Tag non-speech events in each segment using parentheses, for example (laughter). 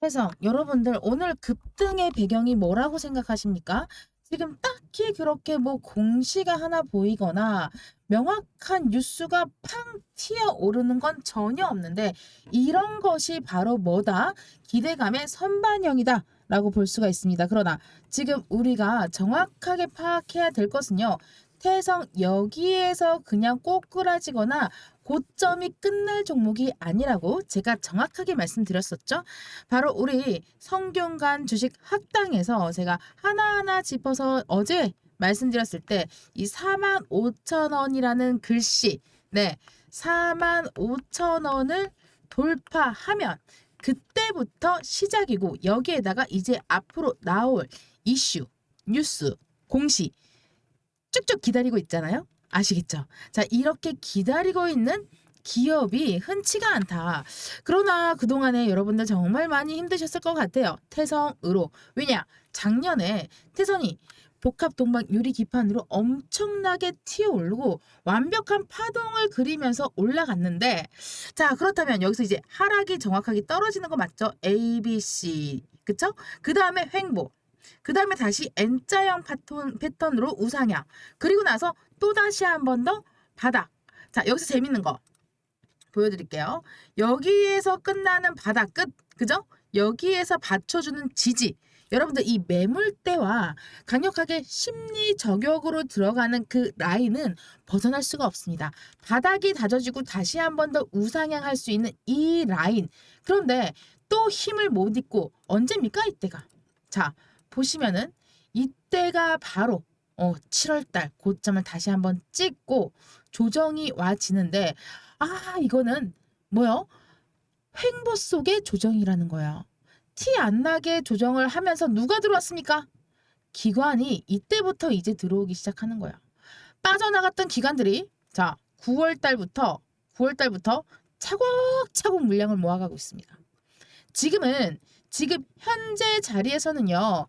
태성, 여러분들 오늘 급등의 배경이 뭐라고 생각하십니까? 지금 딱히 그렇게 뭐 공시가 하나 보이거나 명확한 뉴스가 팡 튀어 오르는 건 전혀 없는데 이런 것이 바로 뭐다? 기대감의 선반영이다. 라고 볼 수가 있습니다. 그러나 지금 우리가 정확하게 파악해야 될 것은요. 태성 여기에서 그냥 꼬꾸라지거나 고점이 끝날 종목이 아니라고 제가 정확하게 말씀드렸었죠. 바로 우리 성균관 주식 학당에서 제가 하나하나 짚어서 어제 말씀드렸을 때 이 4만 5천 원이라는 글씨, 네, 4만 5천 원을 돌파하면 그때부터 시작이고 여기에다가 이제 앞으로 나올 이슈, 뉴스, 공시 쭉쭉 기다리고 있잖아요. 아시겠죠? 자, 이렇게 기다리고 있는 기업이 흔치가 않다. 그러나 그동안에 여러분들 정말 많이 힘드셨을 것 같아요. 태성으로. 왜냐? 작년에 태성이 복합 동방 유리 기판으로 엄청나게 튀어 오르고 완벽한 파동을 그리면서 올라갔는데 자 그렇다면 여기서 이제 하락이 정확하게 떨어지는 거 맞죠? A, B, C 그쵸? 그 다음에 횡보 그 다음에 다시 N자형 패턴, 패턴으로 우상향 그리고 나서 또 다시 한 번 더 바닥 자 여기서 재밌는 거 보여드릴게요 여기에서 끝나는 바닥 끝 그죠? 여기에서 받쳐주는 지지 여러분들 이 매물대와 강력하게 심리 저격으로 들어가는 그 라인은 벗어날 수가 없습니다. 바닥이 다져지고 다시 한 번 더 우상향할 수 있는 이 라인. 그런데 또 힘을 못 잊고 언제입니까 이때가? 자 보시면은 이때가 바로 어 7월달 고점을 다시 한번 찍고 조정이 와지는데 아 이거는 뭐요? 횡보 속의 조정이라는 거야. 티안 나게 조정을 하면서 누가 들어왔습니까? 기관이 이때부터 이제 들어오기 시작하는 거야. 빠져나갔던 기관들이 자 9월 달부터 9월 달부터 차곡차곡 물량을 모아가고 있습니다. 지금은 지금 현재 자리에서는요.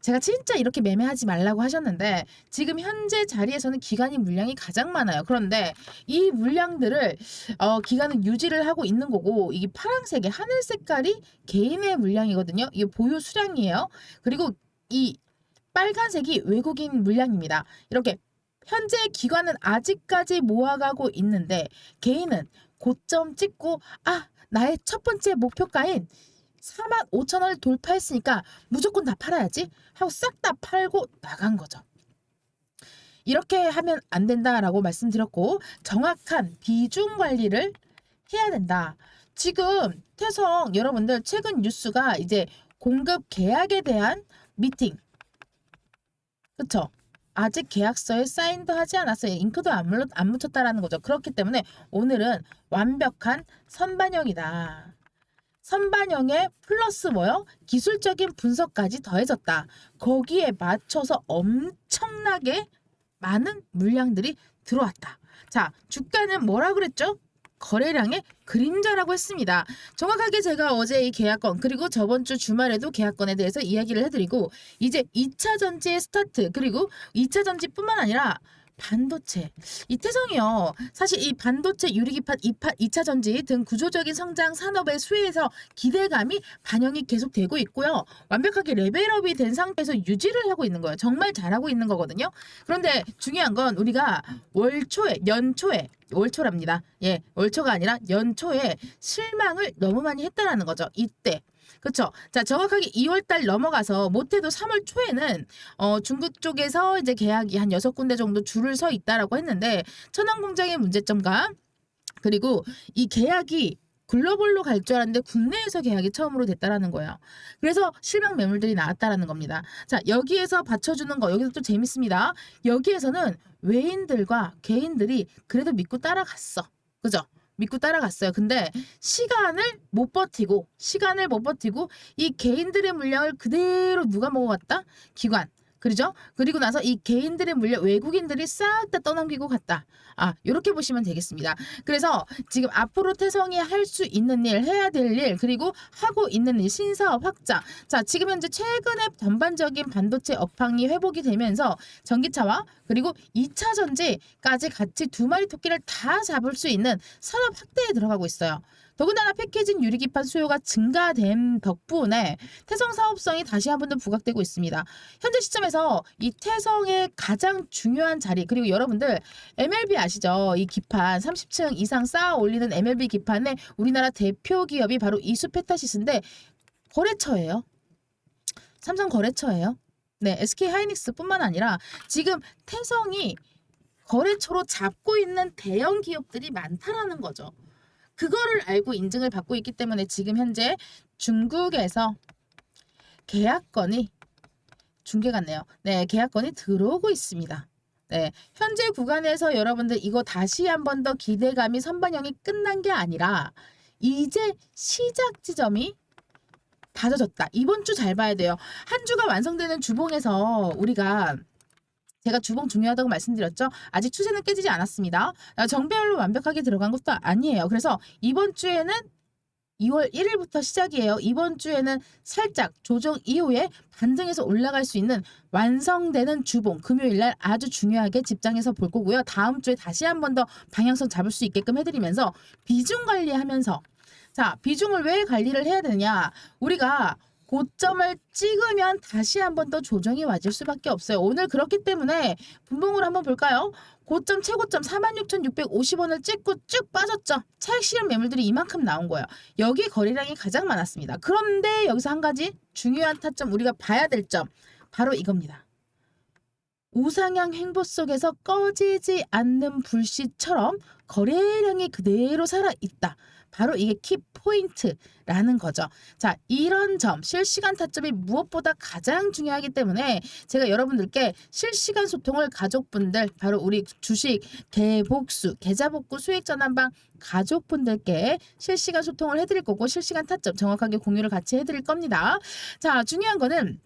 제가 진짜 이렇게 매매하지 말라고 하셨는데 지금 현재 자리에서는 기관이 물량이 가장 많아요. 그런데 이 물량들을 어, 기관은 유지를 하고 있는 거고 이게 파란색의 하늘 색깔이 개인의 물량이거든요. 이게 보유 수량이에요. 그리고 이 빨간색이 외국인 물량입니다. 이렇게 현재 기관은 아직까지 모아가고 있는데 개인은 고점 찍고 아 나의 첫 번째 목표가인 4만 5천 원을 돌파했으니까 무조건 다 팔아야지 하고 싹 다 팔고 나간 거죠. 이렇게 하면 안 된다라고 말씀드렸고 정확한 비중 관리를 해야 된다. 지금 태성 여러분들 최근 뉴스가 이제 공급 계약에 대한 미팅 그쵸? 아직 계약서에 사인도 하지 않았어요. 잉크도 안, 물, 안 묻혔다라는 거죠. 그렇기 때문에 오늘은 완벽한 선반영이다. 선반영에 플러스 뭐요? 기술적인 분석까지 더해졌다. 거기에 맞춰서 엄청나게 많은 물량들이 들어왔다. 자, 주가는 뭐라 그랬죠? 거래량의 그림자라고 했습니다. 정확하게 제가 어제 이 계약건 그리고 저번 주 주말에도 계약건에 대해서 이야기를 해드리고 이제 2차 전지의 스타트 그리고 2차 전지뿐만 아니라 반도체. 이태성이요. 사실 이 반도체 유리기판 2차 전지 등 구조적인 성장 산업의 수혜에서 기대감이 반영이 계속되고 있고요. 완벽하게 레벨업이 된 상태에서 유지를 하고 있는 거예요. 정말 잘하고 있는 거거든요. 그런데 중요한 건 우리가 월초에 연초에 월초랍니다. 예 월초가 아니라 연초에 실망을 너무 많이 했다라는 거죠. 이때 그렇죠. 자, 정확하게 2월 달 넘어가서 못해도 3월 초에는 어, 중국 쪽에서 이제 계약이 한 여섯 군데 정도 줄을 서 있다라고 했는데 천안 공장의 문제점과 그리고 이 계약이 글로벌로 갈 줄 알았는데 국내에서 계약이 처음으로 됐다라는 거예요. 그래서 실명 매물들이 나왔다라는 겁니다. 자, 여기에서 받쳐주는 거 여기서 또 재밌습니다. 여기에서는 외인들과 개인들이 그래도 믿고 따라갔어. 그죠? 믿고 따라갔어요. 근데 시간을 못 버티고 시간을 못 버티고 이 개인들의 물량을 그대로 누가 먹어갔다? 기관. 그러죠? 그리고 나서 이 개인들의 물량 외국인들이 싹 다 떠넘기고 갔다. 아, 이렇게 보시면 되겠습니다. 그래서 지금 앞으로 태성이 할 수 있는 일, 해야 될 일, 그리고 하고 있는 일, 신사업 확장. 자, 지금 현재 최근에 전반적인 반도체 업황이 회복이 되면서 전기차와 그리고 2차 전지까지 같이 두 마리 토끼를 다 잡을 수 있는 산업 확대에 들어가고 있어요. 더군다나 패키징 유리기판 수요가 증가된 덕분에 태성 사업성이 다시 한 번 더 부각되고 있습니다. 현재 시점에서 이 태성의 가장 중요한 자리 그리고 여러분들 MLB 아시죠? 이 기판 30층 이상 쌓아 올리는 MLB 기판의 우리나라 대표 기업이 바로 이수페타시스인데 거래처예요. 삼성 거래처예요. 네, SK 하이닉스뿐만 아니라 지금 태성이 거래처로 잡고 있는 대형 기업들이 많다라는 거죠. 그거를 알고 인증을 받고 있기 때문에 지금 현재 중국에서 계약건이 중계 같네요. 네, 계약건이 들어오고 있습니다. 네, 현재 구간에서 여러분들 이거 다시 한 번 더 기대감이 선반영이 끝난 게 아니라 이제 시작 지점이 다져졌다. 이번 주 잘 봐야 돼요. 한 주가 완성되는 주봉에서 우리가 제가 주봉 중요하다고 말씀드렸죠. 아직 추세는 깨지지 않았습니다. 아, 정배열로 완벽하게 들어간 것도 아니에요. 그래서 이번 주에는 2월 1일부터 시작이에요. 이번 주에는 살짝 조정 이후에 반등해서 올라갈 수 있는 완성되는 주봉 금요일 날 아주 중요하게 집장해서 볼 거고요. 다음 주에 다시 한 번 더 방향성 잡을 수 있게끔 해드리면서 비중 관리하면서 자 비중을 왜 관리를 해야 되냐 우리가 고점을 찍으면 다시 한 번 더 조정이 와질 수밖에 없어요. 오늘 그렇기 때문에 분봉으로 한번 볼까요? 고점 최고점 46,650원을 찍고 쭉 빠졌죠. 차익 실현 매물들이 이만큼 나온 거예요. 여기 거래량이 가장 많았습니다. 그런데 여기서 한 가지 중요한 타점 우리가 봐야 될 점 바로 이겁니다. 우상향 행보 속에서 꺼지지 않는 불씨처럼 거래량이 그대로 살아 있다. 바로 이게 키 포인트라는 거죠. 자, 이런 점 실시간 타점이 무엇보다 가장 중요하기 때문에 제가 여러분들께 실시간 소통을 가족분들 바로 우리 주식 개복수 계좌복구 수익 전환방 가족분들께 실시간 소통을 해드릴 거고 실시간 타점 정확하게 공유를 같이 해드릴 겁니다. 자, 중요한 거는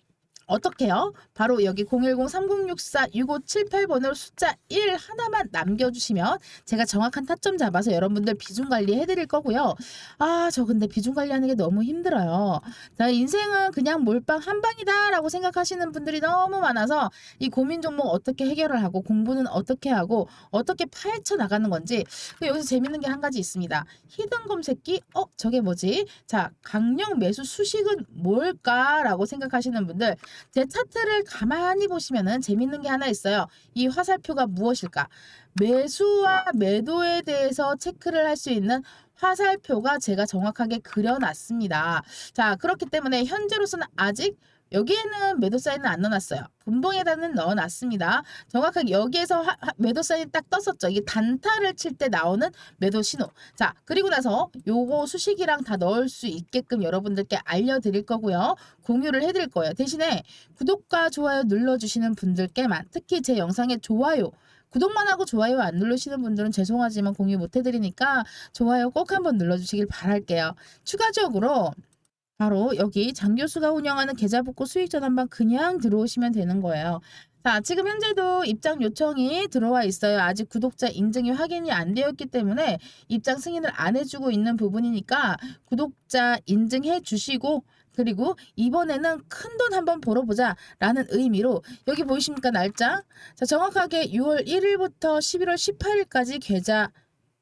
어떻게요? 바로 여기 010-3064-6578번으로 숫자 1 하나만 남겨주시면 제가 정확한 타점 잡아서 여러분들 비중 관리 해드릴 거고요. 아, 저 근데 비중 관리하는 게 너무 힘들어요. 자, 인생은 그냥 몰빵 한 방이다 라고 생각하시는 분들이 너무 많아서 이 고민 종목 어떻게 해결을 하고 공부는 어떻게 하고 어떻게 파헤쳐 나가는 건지 그 여기서 재밌는 게 한 가지 있습니다. 히든 검색기, 어, 저게 뭐지? 자, 강력 매수 수식은 뭘까라고 생각하시는 분들 제 차트를 가만히 보시면은 재밌는 게 하나 있어요. 이 화살표가 무엇일까? 매수와 매도에 대해서 체크를 할 수 있는 화살표가 제가 정확하게 그려놨습니다. 자, 그렇기 때문에 현재로서는 아직 여기에는 매도 사인은 안 넣어놨어요. 분봉에다는 넣어놨습니다. 정확하게 여기에서 하, 하, 매도 사인이 딱 떴었죠. 이게 단타를 칠 때 나오는 매도 신호. 자, 그리고 나서 요거 수식이랑 다 넣을 수 있게끔 여러분들께 알려드릴 거고요. 공유를 해드릴 거예요. 대신에 구독과 좋아요 눌러주시는 분들께만 특히 제 영상에 좋아요 구독만 하고 좋아요 안 누르시는 분들은 죄송하지만 공유 못 해드리니까 좋아요 꼭 한번 눌러주시길 바랄게요. 추가적으로 바로 여기 장 교수가 운영하는 계좌 복구 수익 전환방 그냥 들어오시면 되는 거예요. 자, 지금 현재도 입장 요청이 들어와 있어요. 아직 구독자 인증이 확인이 안 되었기 때문에 입장 승인을 안 해주고 있는 부분이니까 구독자 인증해 주시고 그리고 이번에는 큰 돈 한번 벌어보자 라는 의미로 여기 보이십니까 날짜 자 정확하게 6월 1일부터 11월 18일까지 계좌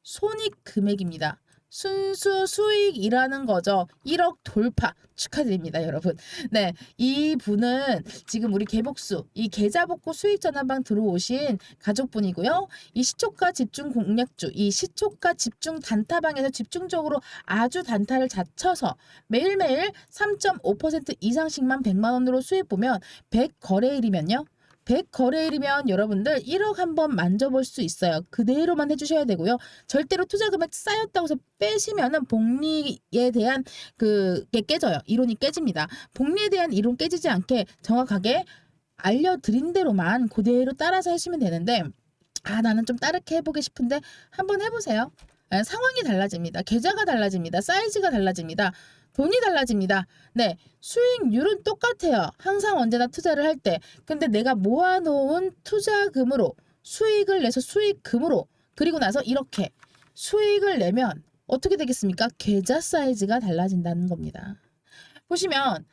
손익 금액입니다 순수 수익이라는 거죠. 1억 돌파. 축하드립니다 여러분. 네 이 분은 지금 우리 개복수 이 계좌 복구 수익 전환방 들어오신 가족분이고요. 이 시초가 집중 공략주 이 시초가 집중 단타방에서 집중적으로 아주 단타를 잡쳐서 매일매일 3.5% 이상씩만 100만 원으로 수익 보면 100 거래일이면요. 100 거래일이면 여러분들 1억 한번 만져볼 수 있어요. 그대로만 해주셔야 되고요. 절대로 투자 금액 쌓였다고 해서 빼시면은 복리에 대한 그게 깨져요. 이론이 깨집니다. 복리에 대한 이론 깨지지 않게 정확하게 알려드린 대로만 그대로 따라서 하시면 되는데 아 나는 좀 따르게 해보고 싶은데 한번 해보세요. 아, 상황이 달라집니다. 계좌가 달라집니다. 사이즈가 달라집니다. 돈이 달라집니다. 네, 수익률은 똑같아요. 항상 언제나 투자를 할 때. 근데 내가 모아놓은 투자금으로 수익을 내서 수익금으로 그리고 나서 이렇게 수익을 내면 어떻게 되겠습니까? 계좌 사이즈가 달라진다는 겁니다. 보시면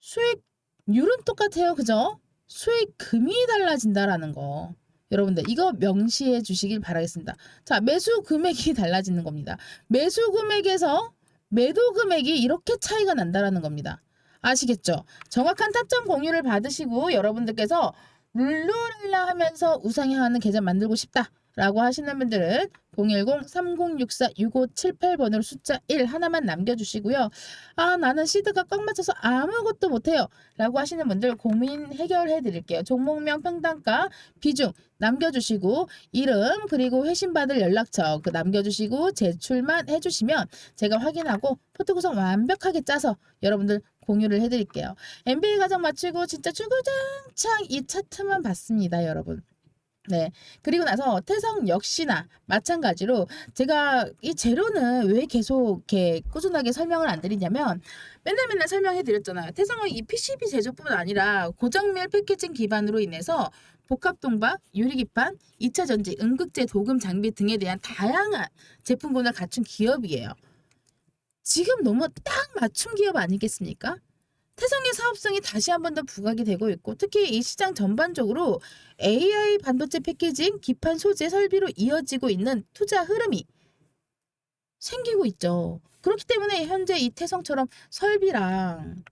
수익률은 똑같아요. 그죠? 수익금이 달라진다라는 거. 여러분들 이거 명시해 주시길 바라겠습니다. 자, 매수 금액이 (laughs) 달라지는 겁니다. 매수 금액에서 매도 금액이 이렇게 차이가 난다라는 겁니다. 아시겠죠? 정확한 타점 공유를 받으시고 여러분들께서 룰루랄라 하면서 우상향하는 계좌 만들고 싶다. 라고 하시는 분들은 010-3064-6578번으로 숫자 1 하나만 남겨주시고요. 아 나는 시드가 꽉 맞춰서 아무것도 못해요. 라고 하시는 분들 고민 해결해 드릴게요. 종목명 평단가 비중 남겨주시고 이름 그리고 회신받을 연락처 그 남겨주시고 제출만 해주시면 제가 확인하고 포트 구성 완벽하게 짜서 여러분들 공유를 해드릴게요. MBA 과정 마치고 진짜 주구장창 이 차트만 봤습니다, 여러분. 네. 그리고 나서 태성 역시나 마찬가지로 제가 이 재료는 왜 계속 이렇게 꾸준하게 설명을 안 드리냐면 맨날 맨날 설명해 드렸잖아요. 태성은 이 PCB 제조뿐 아니라 고정밀 패키징 기반으로 인해서 복합 동박, 유리기판, 2차 전지, 응급제, 도금 장비 등에 대한 다양한 제품군을 갖춘 기업이에요. 지금 너무 딱 맞춤 기업 아니겠습니까? 태성의 사업성이 다시 한 번 더 부각이 되고 있고 특히 이 시장 전반적으로 AI 반도체 패키징, 기판 소재 설비로 이어지고 있는 투자 흐름이 생기고 있죠. 그렇기 때문에 현재 이 태성처럼 설비랑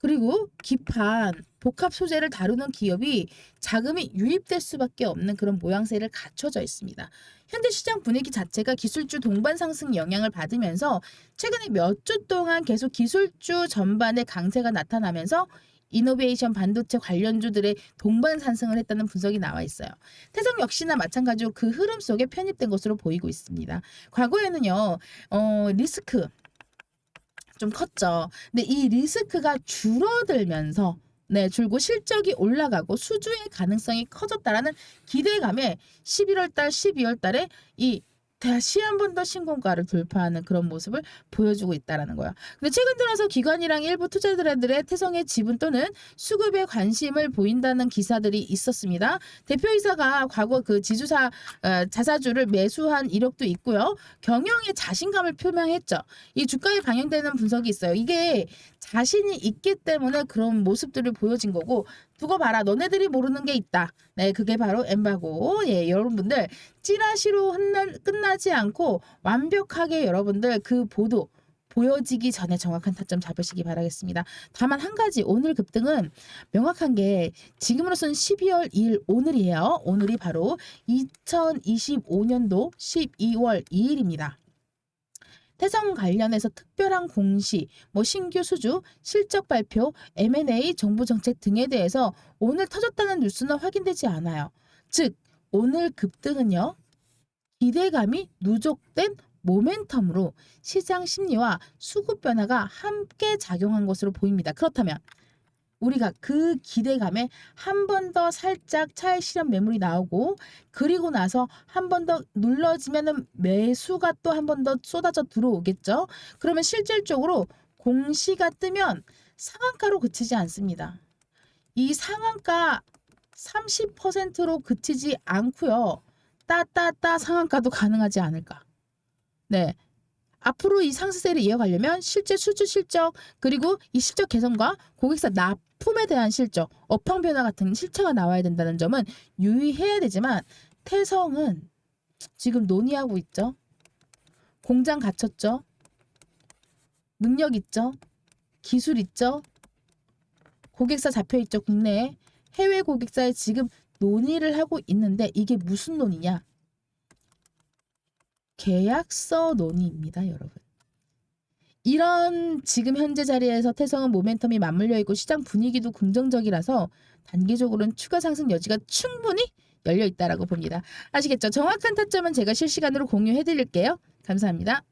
그리고 기판, 복합 소재를 다루는 기업이 자금이 유입될 수밖에 없는 그런 모양새를 갖춰져 있습니다. 현재 시장 분위기 자체가 기술주 동반 상승 영향을 받으면서 최근에 몇 주 동안 계속 기술주 전반의 강세가 나타나면서 이노베이션 반도체 관련주들의 동반 상승을 했다는 분석이 나와 있어요. 태성 역시나 마찬가지로 그 흐름 속에 편입된 것으로 보이고 있습니다. 과거에는요, 어, 리스크 좀 컸죠. 근데 이 리스크가 줄어들면서 네, 줄고 실적이 올라가고 수주의 가능성이 커졌다라는 기대감에 11월 달, 12월 달에 이 다시 한 번 더 신고가를 돌파하는 그런 모습을 보여주고 있다라는 거야. 근데 최근 들어서 기관이랑 일부 투자자들의 태성의 지분 또는 수급에 관심을 보인다는 기사들이 있었습니다. 대표이사가 과거 그 지주사 어, 자사주를 매수한 이력도 있고요. 경영에 자신감을 표명했죠. 이 주가에 반영되는 분석이 있어요. 이게 자신이 있기 때문에 그런 모습들을 보여진 거고 두고 봐라 너네들이 모르는 게 있다. 네 그게 바로 엠바고 예 여러분들 찌라시로 끝나, 끝나지 않고 완벽하게 여러분들 그 보도 보여지기 전에 정확한 타점 잡으시기 바라겠습니다. 다만 한 가지 오늘 급등은 명확한 게 지금으로선 12월 2일 오늘이에요. 오늘이 바로 2025년도 12월 2일입니다. 태성 관련해서 특별한 공시, 뭐 신규 수주, 실적 발표, M&A, 정부 정책 등에 대해서 오늘 터졌다는 뉴스는 확인되지 않아요. 즉, 오늘 급등은요. 기대감이 누적된 모멘텀으로 시장 심리와 수급 변화가 함께 작용한 것으로 보입니다. 그렇다면 우리가 그 기대감에 한 번 더 살짝 차익 실현 매물이 나오고 그리고 나서 한 번 더 눌러지면은 매수가 또 한 번 더 쏟아져 들어오겠죠. 그러면 실질적으로 공시가 뜨면 상한가로 그치지 않습니다. 이 상한가 30%로 그치지 않고요. 따따따 상한가도 가능하지 않을까. 네. 앞으로 이 상승세를 이어가려면 실제 수주 실적 그리고 이 실적 개선과 고객사 납 품에 대한 실적, 업황 변화 같은 실체가 나와야 된다는 점은 유의해야 되지만 태성은 지금 논의하고 있죠. 공장 갖췄죠. 능력 있죠. 기술 있죠. 고객사 잡혀 있죠. 국내에 해외 고객사에 지금 논의를 하고 있는데 이게 무슨 논의냐? 계약서 논의입니다, 여러분. 이런 지금 현재 자리에서 태성은 모멘텀이 맞물려 있고 시장 분위기도 긍정적이라서 단기적으로는 추가 상승 여지가 충분히 열려 있다라고 봅니다. 아시겠죠? 정확한 타점은 제가 실시간으로 공유해 드릴게요. 감사합니다.